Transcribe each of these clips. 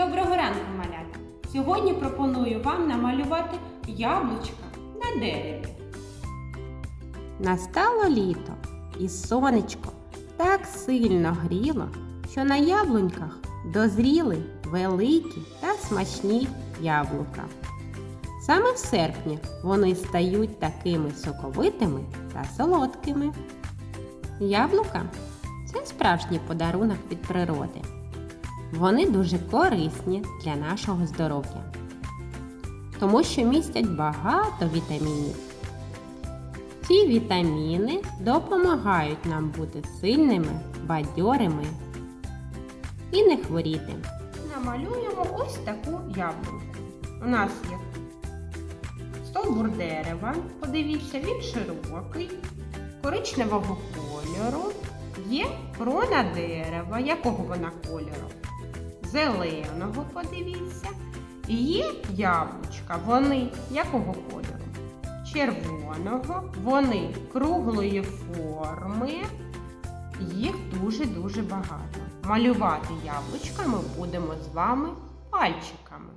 Доброго ранку, малята! Сьогодні пропоную вам намалювати яблучка на дереві. Настало літо, і сонечко так сильно гріло, що на яблуньках дозріли великі та смачні яблука. Саме в серпні вони стають такими соковитими та солодкими. Яблука це справжній подарунок від природи. Вони дуже корисні для нашого здоров'я, тому що містять багато вітамінів. Ці вітаміни допомагають нам бути сильними, бадьорими і не хворіти. Намалюємо ось таку яблунку. У нас є стовбур дерева, подивіться, він широкий, коричневого кольору. Є крона дерева, якого вона кольору? Зеленого, подивіться. І є яблучка, вони якого кольору? Червоного, вони круглої форми. Їх дуже-дуже багато. Малювати яблучка ми будемо з вами пальчиками.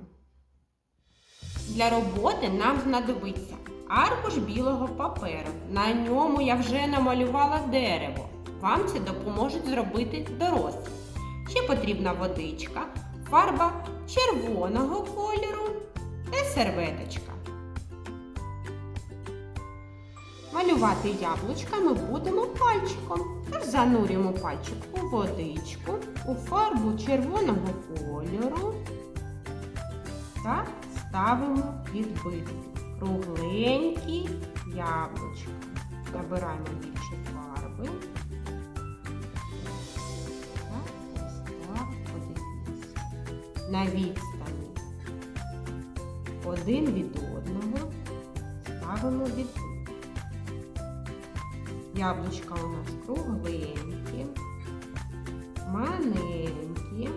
Для роботи нам знадобиться аркуш білого паперу. На ньому я вже намалювала дерево. Вам це допоможуть зробити дорослі. Ще потрібна водичка, фарба червоного кольору та серветочка. Малювати яблучка ми будемо пальчиком. Тож занурюємо пальчик у водичку, у фарбу червоного кольору та ставимо відбитки. Кругленькі яблучка. Набираємо більше фарби. На відстані один від одного ставимо відбитки. Яблучка у нас кругленькі, маленькі,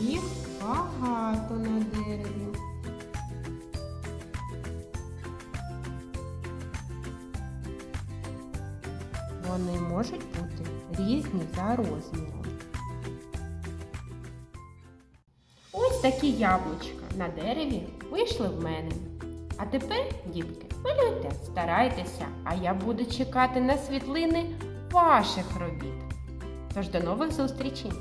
їх багато на дереві. Вони можуть бути різні за розміром. Такі яблучка на дереві вийшли в мене. А тепер, дітки, малюйте, старайтеся, а я буду чекати на світлини ваших робіт. Тож до нових зустрічей!